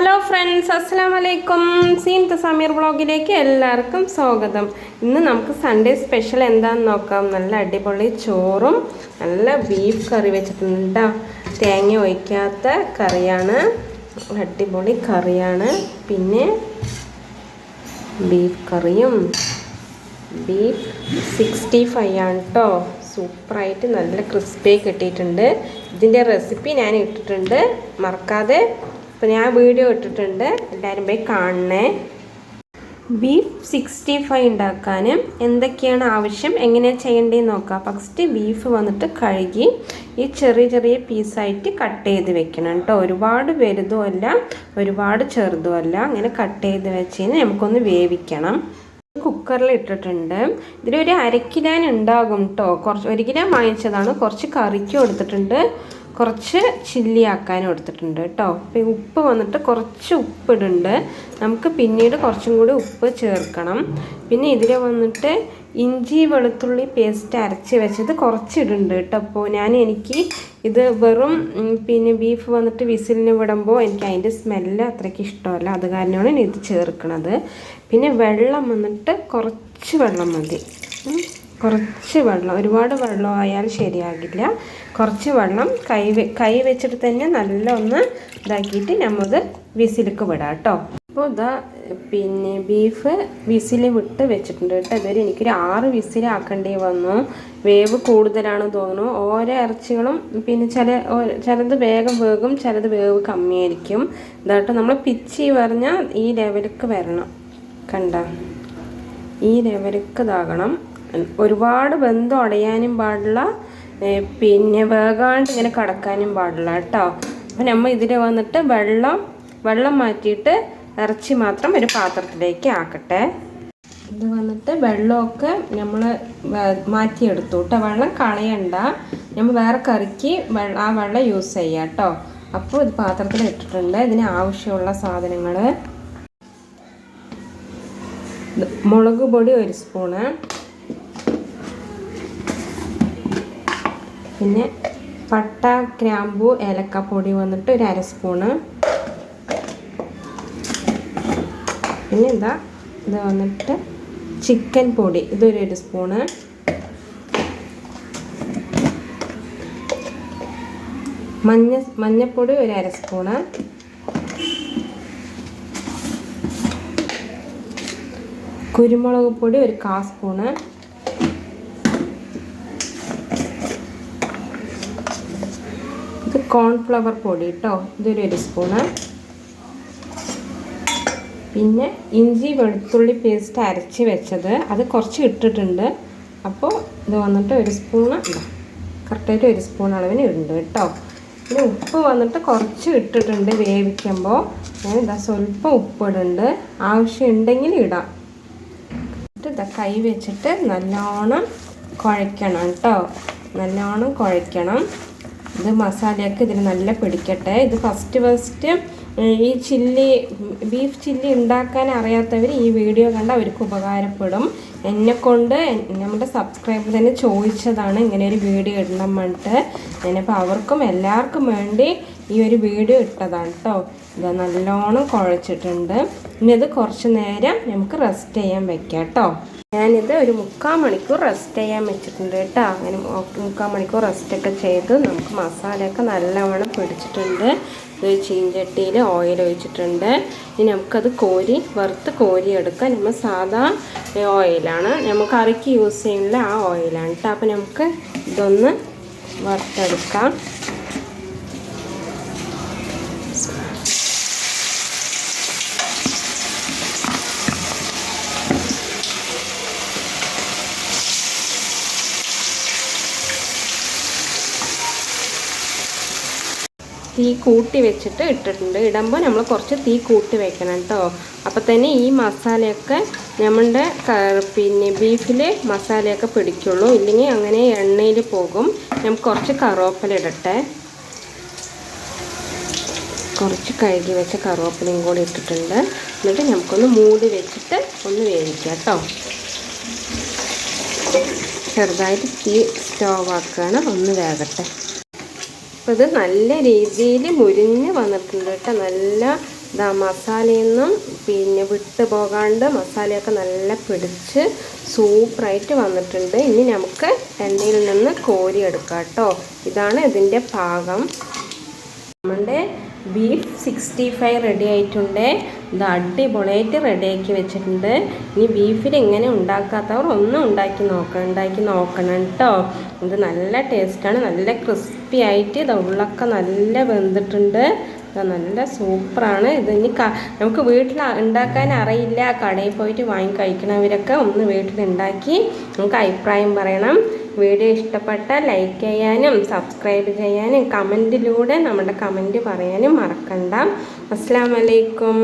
Hello friends അസ്സാം വലൈക്കും scene Sameer വ്ളോഗിലേക്ക് എല്ലാവർക്കും സ്വാഗതം. ഇന്ന് നമുക്ക് സൺഡേ സ്പെഷ്യൽ എന്താണെന്ന് നോക്കാം. നല്ല അടിപൊളി ചോറും നല്ല ബീഫ് കറി വെച്ചിട്ടുണ്ട്. ട്ടോ. തേങ്ങ ഒഴിക്കാത്ത കറിയാണ്. അടിപൊളി കറിയാണ്. പിന്നെ ബീഫ് കറിയും. ബീഫ് സിക്സ്റ്റി ഫൈവ് ആണ് കേട്ടോ സൂപ്പറായിട്ട് നല്ല ക്രിസ്പി കിട്ടിയിട്ടുണ്ട്. ഇതിന്റെ റെസിപ്പി ഞാൻ ഇട്ടിട്ടുണ്ട്. മറക്കാതെ ഇപ്പം ഞാൻ വീഡിയോ ഇട്ടിട്ടുണ്ട്. എല്ലാവരും പോയി കാണണേ. ബീഫ് സിക്സ്റ്റി ഫൈവ് ഉണ്ടാക്കാൻ എന്തൊക്കെയാണ് ആവശ്യം? എങ്ങനെയാണ് ചെയ്യേണ്ടതെന്ന് നോക്കാം. ഫസ്റ്റ് ബീഫ് വന്നിട്ട് കഴുകി ഈ ചെറിയ ചെറിയ പീസായിട്ട് കട്ട് ചെയ്ത് വെക്കണം കേട്ടോ ഒരുപാട് വലുതും അല്ല ഒരുപാട് ചെറുതും അല്ല. അങ്ങനെ കട്ട് ചെയ്ത് വെച്ച് കഴിഞ്ഞാൽ നമുക്കൊന്ന് വേവിക്കണം. കുക്കറിൽ ഇട്ടിട്ടുണ്ട്. ഇതിലൊരു അര കിലോൻ ഉണ്ടാകും കേട്ടോ കുറച്ച് ഒരു കിലോ വാങ്ങിച്ചതാണ്. കുറച്ച് കറിക്കും എടുത്തിട്ടുണ്ട് കുറച്ച് ചില്ലി ആക്കാനും എടുത്തിട്ടുണ്ട് കേട്ടോ അപ്പോൾ ഉപ്പ് വന്നിട്ട് കുറച്ച് ഉപ്പ് ഇടുന്നുണ്ട് നമുക്ക് പിന്നീട് കുറച്ചും കൂടി ഉപ്പ് ചേർക്കണം. പിന്നെ ഇതിൽ വന്നിട്ട് ഇഞ്ചി വെളുത്തുള്ളി പേസ്റ്റ് അരച്ച് വെച്ചത് കുറച്ച് ഇടുന്നുണ്ട് കേട്ടോ അപ്പോൾ ഞാൻ എനിക്ക് ഇത് വെറും പിന്നെ ബീഫ് വന്നിട്ട് വിസിലിന് വിടുമ്പോൾ എനിക്ക് അതിന്റെ സ്മെല്ല് അത്രയ്ക്ക് ഇഷ്ടമല്ല. അത് കാരണമാണ് ഇത് ചേർക്കണത്. പിന്നെ വെള്ളം വന്നിട്ട് കുറച്ച് വെള്ളം മതി. കുറച്ച് വെള്ളം ഒരുപാട് വെള്ളം ആയാൽ ശരിയാകില്ല. കുറച്ച് വെള്ളം കൈ കൈ വെച്ചിട്ട് തന്നെ നല്ല ഒന്ന് ഇതാക്കിയിട്ട് നമ്മത് വിസിലേക്ക് വിടാം കേട്ടോ. അപ്പോൾ ഇതാ പിന്നെ ബീഫ് വിസിൽ വിട്ട് വെച്ചിട്ടുണ്ട് കേട്ടോ. ഇതുവരെ എനിക്കൊരു ആറ് വിസിലാക്കേണ്ടി വന്നു. വേവ് കൂടുതലാണ് തോന്നുന്നു. ഓരോ ഇറച്ചികളും പിന്നെ ചില ചിലത് വേഗം വേഗം ചിലത് വേവ് കമ്മിയായിരിക്കും. ഇതാട്ടോ നമ്മൾ പിച്ചി പറഞ്ഞാൽ ഈ ലെവലിക്ക് വരണം. കണ്ട? ഈ ലെവലിക്ക് ഇതാകണം. ഒരുപാട് ബന്ധം അടയാനും പാടില്ല. പിന്നെ വേകാണ്ട് ഇങ്ങനെ കടക്കാനും പാടില്ല കേട്ടോ. അപ്പം നമ്മൾ ഇതിൽ വന്നിട്ട് വെള്ളം വെള്ളം മാറ്റിയിട്ട് ഇറച്ചി മാത്രം ഒരു പാത്രത്തിലേക്ക് ആക്കട്ടെ. ഇത് വന്നിട്ട് വെള്ളമൊക്കെ നമ്മൾ മാറ്റിയെടുത്തു കേട്ടോ. വെള്ളം കളയണ്ട. നമ്മൾ വേറെ കറിക്ക് ആ വെള്ളം യൂസ് ചെയ്യാം കേട്ടോ. അപ്പോൾ ഇത് പാത്രത്തിൽ ഇട്ടിട്ടുണ്ട്. ഇതിന് ആവശ്യമുള്ള സാധനങ്ങൾ മുളക് പൊടി ഒരു സ്പൂണ്. പിന്നെ പട്ട ഗ്രാമ്പു ഏലക്കപ്പൊടി വന്നിട്ട് ഒരു അര സ്പൂണ്. പിന്നെ എന്താ ഇത് വന്നിട്ട് ചിക്കൻ പൊടി ഇതൊരു ഒരു സ്പൂണ്. മഞ്ഞ മഞ്ഞപ്പൊടി ഒരു അര സ്പൂണ്. കുരുമുളക് പൊടി ഒരു കാ സ്പൂണ്. കോൺഫ്ലവർ പൊടി കേട്ടോ ഇതൊരു ഒരു സ്പൂണ് പിന്നെ ഇഞ്ചി വെളുത്തുള്ളി പേസ്റ്റ് അരച്ച് വെച്ചത്. അത് കുറച്ച് ഇട്ടിട്ടുണ്ട്. അപ്പോൾ ഇത് വന്നിട്ട് ഒരു സ്പൂണ് കറക്റ്റായിട്ട് ഒരു സ്പൂൺ അളവിന് ഇടുന്നുണ്ട് കേട്ടോ പിന്നെ ഉപ്പ് വന്നിട്ട് കുറച്ച് ഇട്ടിട്ടുണ്ട് വേവിക്കുമ്പോൾ ഞാൻ ഇതാ സ്വല്പം ഉപ്പിടുന്നുണ്ട് ആവശ്യമുണ്ടെങ്കിൽ ഇടാം. എന്നിട്ട് ഇതാ കൈ വെച്ചിട്ട് നല്ലോണം കുഴയ്ക്കണം കേട്ടോ നല്ലോണം കുഴയ്ക്കണം. ഇത് മസാലയൊക്കെ ഇതിന് നല്ല പിടിക്കട്ടെ. ഇത് ഫസ്റ്റ് ഫസ്റ്റ് ഈ ചില്ലി ബീഫ് ചില്ലി ഉണ്ടാക്കാൻ അറിയാത്തവർ ഈ വീഡിയോ കണ്ട് അവർക്ക് ഉപകാരപ്പെടും. എന്നെക്കൊണ്ട് നമ്മുടെ സബ്സ്ക്രൈബർ തന്നെ ചോദിച്ചതാണ് ഇങ്ങനെ ഒരു വീഡിയോ ഇടണം പറഞ്ഞിട്ട്. ഞാനിപ്പോൾ അവർക്കും എല്ലാവർക്കും വേണ്ടി ഈ ഒരു വീഡിയോ ഇട്ടതാണ് കേട്ടോ ഇത് നല്ലോണം കുഴച്ചിട്ടുണ്ട്. ഇനി ഇത് കുറച്ച് നേരം നമുക്ക് റെസ്റ്റ് ചെയ്യാൻ വെക്കാം കേട്ടോ ഞാനിത് ഒരു മുക്കാൽ മണിക്കൂർ റെസ്റ്റ് ചെയ്യാൻ വെച്ചിട്ടുണ്ട് കേട്ടോ. അങ്ങനെ മുക്കാൽ മണിക്കൂർ റെസ്റ്റ് ഒക്കെ ചെയ്ത് നമുക്ക് മസാലയൊക്കെ നല്ലവണ്ണം പിടിച്ചിട്ടുണ്ട്. ഇത് ചീഞ്ചട്ടിയിൽ ഓയിൽ ഒഴിച്ചിട്ടുണ്ട്. ഇനി നമുക്കത് കോരി വറുത്ത് കോരി എടുക്കാം നമ്മൾ സാധാ ഓയിലാണ് നമുക്ക് കറിക്ക് യൂസ് ചെയ്യുന്ന ആ ഓയിലാണ് കേട്ടോ. അപ്പോൾ നമുക്ക് ഇതൊന്ന് വറുത്തെടുക്കാം. തീ കൂട്ടി വെച്ചിട്ട് ഇട്ടിട്ടുണ്ട്. ഇടുമ്പോൾ നമ്മൾ കുറച്ച് തീ കൂട്ടി വെക്കണം കേട്ടോ അപ്പോൾ തന്നെ ഈ മസാലയൊക്കെ നമ്മളുടെ പിന്നെ ബീഫിൽ മസാലയൊക്കെ പിടിക്കുള്ളൂ. ഇല്ലെങ്കിൽ അങ്ങനെ എണ്ണയിൽ പോകും. നമുക്ക് കുറച്ച് കറുവപ്പില ഇടട്ടെ. കുറച്ച് കഴുകി വെച്ച കറുവപ്പിലയും കൂടി ഇട്ടിട്ടുണ്ട്. എന്നിട്ട് നമുക്കൊന്ന് മൂടി വെച്ചിട്ട് ഒന്ന് വേവിക്കാം കേട്ടോ ചെറുതായിട്ട് തീ സ്റ്റോവ് ആക്കുകയാണ് ഒന്ന് വേകട്ടെ. അപ്പോൾ ഇത് നല്ല രീതിയിൽ മുരിഞ്ഞ് വന്നിട്ടുണ്ട് കേട്ടോ. നല്ല ഇതാ മസാലയൊന്നും പിന്നെ വിട്ട് പോകാണ്ട് മസാലയൊക്കെ നല്ല പിടിച്ച് സൂപ്പറായിട്ട് വന്നിട്ടുണ്ട്. ഇനി നമുക്ക് എണ്ണയിൽ നിന്ന് കോരിയെടുക്കാം കേട്ടോ. ഇതാണ് ഇതിന്റെ പാകം. നമ്മുടെ ബീഫ് സിക്സ്റ്റി ഫൈവ് റെഡി ആയിട്ടുണ്ട്. ഇത് അടിപൊളിയായിട്ട് റെഡിയാക്കി വെച്ചിട്ടുണ്ട്. ഇനി ബീഫിൽ എങ്ങനെ ഉണ്ടാക്കാത്തവർ ഒന്നും ഉണ്ടാക്കി നോക്കണം ഉണ്ടാക്കി നോക്കണം കേട്ടോ ഇത് നല്ല ടേസ്റ്റാണ് നല്ല ക്രിസ്പി ആയിട്ട് ഇത് ഉള്ളൊക്കെ നല്ല വെന്തിട്ടുണ്ട്. നല്ല സൂപ്പറാണ് ഇത് ഇനി നമുക്ക് വീട്ടിൽ ഉണ്ടാക്കാൻ അറിയില്ല. കടയിൽ പോയിട്ട് വാങ്ങി കഴിക്കണവരൊക്കെ ഒന്ന് വീട്ടിൽ ഉണ്ടാക്കി നമുക്ക് അഭിപ്രായം പറയണം. വീഡിയോ ഇഷ്ടപ്പെട്ടാൽ ലൈക്ക് ചെയ്യാനും സബ്സ്ക്രൈബ് ചെയ്യാനും കമന്റിലൂടെ നമ്മുടെ കമന്റ് പറയാനും മറക്കണ്ട. അസ്സാം വലൈക്കും